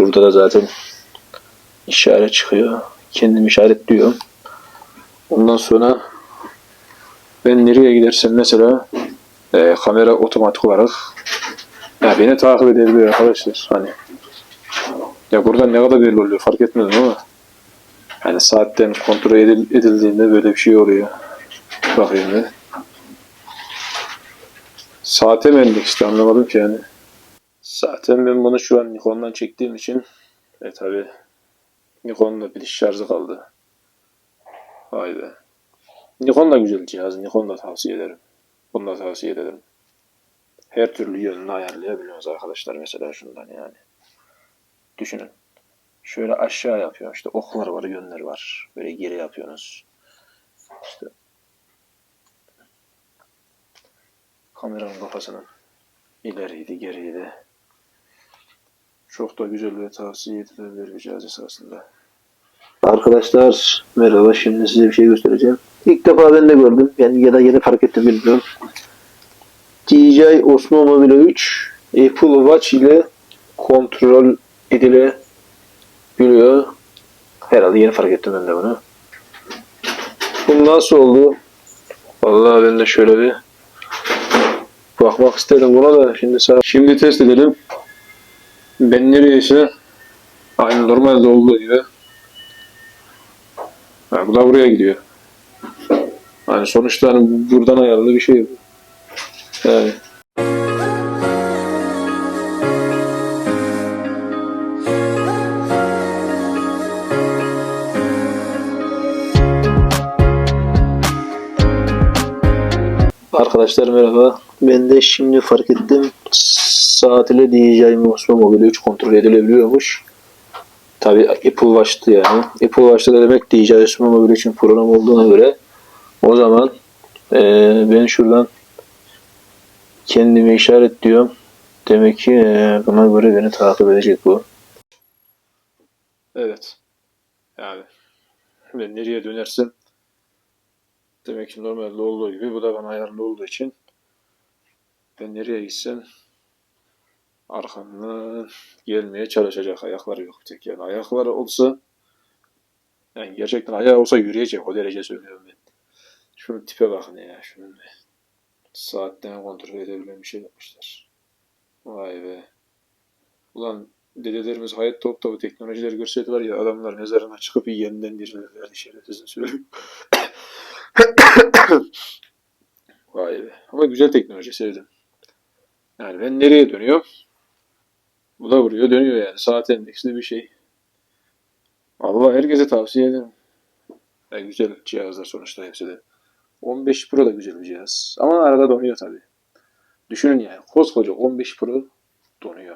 Burada da zaten işaret çıkıyor. Kendim işaretliyorum. Ondan sonra ben nereye gidersem mesela e, kamera otomatik olarak ya beni takip edebiliyor arkadaşlar. Hani ya burada ne kadar belli oluyor fark etmedim ama hani saatten kontrol edil- edildiğinde böyle bir şey oluyor. Bakayım bir. Saate mi işte anlamadım ki yani. Zaten ben bunu şu an Nikon'dan çektiğim için e tabi Nikon'da bir şarjı kaldı. Vay be. Nikon da güzel cihaz. Nikon da tavsiye ederim. Bunu da tavsiye ederim. Her türlü yönünü ayarlayabiliyoruz arkadaşlar mesela şundan yani. Düşünün. Şöyle aşağı yapıyor. işte oklar var, yönler var. Böyle geri yapıyorsunuz. İşte kameranın kafasının ileriydi, geriydi. Çok da güzel ve tavsiye edilebilir bir esasında. Arkadaşlar merhaba şimdi size bir şey göstereceğim. İlk defa ben de gördüm. Yani ya da yeni fark ettim bilmiyorum. DJI Osmo Mobile 3 Apple Watch ile kontrol edilebiliyor. Herhalde yeni fark ettim ben de bunu. Bu nasıl oldu? Vallahi ben de şöyle bir bakmak istedim buna da şimdi sağ Şimdi test edelim. Ben nereyse aynı normalde olduğu gibi ha, bu da buraya gidiyor. Yani sonuçta hani buradan ayarlı bir şey. Yani. Arkadaşlar merhaba. Ben de şimdi fark ettim. Saat ile DJI Osmo Mobile 3 kontrol edilebiliyormuş. Tabi Apple Watch'tı yani. Apple Watch'ta da demek DJI Osmo Mobile için program olduğuna göre o zaman eee, ben şuradan kendimi işaretliyorum. Demek ki eee, buna göre beni takip edecek bu. Evet. Yani ben nereye dönersem demek ki normalde olduğu gibi bu da bana ayarlı olduğu için ben nereye gitsem arkamdan gelmeye çalışacak. Ayakları yok tek yani. Ayakları olsa yani gerçekten ayağı olsa yürüyecek. O derece söylüyorum ben. Şunun tipe bakın ya. Şunun be. Saatten kontrol edebilen bir şey yapmışlar. Vay be. Ulan dedelerimiz hayat top bu teknolojileri görseydi var ya adamlar mezarına çıkıp yeniden dirilirlerdi şerefsizin söyleyeyim. Vay be. Ama güzel teknoloji sevdim. Yani ben nereye dönüyorum? Bu da vuruyor dönüyor yani. Saat endeksli bir şey. Allah herkese tavsiye ederim. Yani güzel cihazlar sonuçta hepsi de. 15 Pro da güzel bir cihaz. Ama arada donuyor tabi. Düşünün yani koskoca 15 Pro donuyor.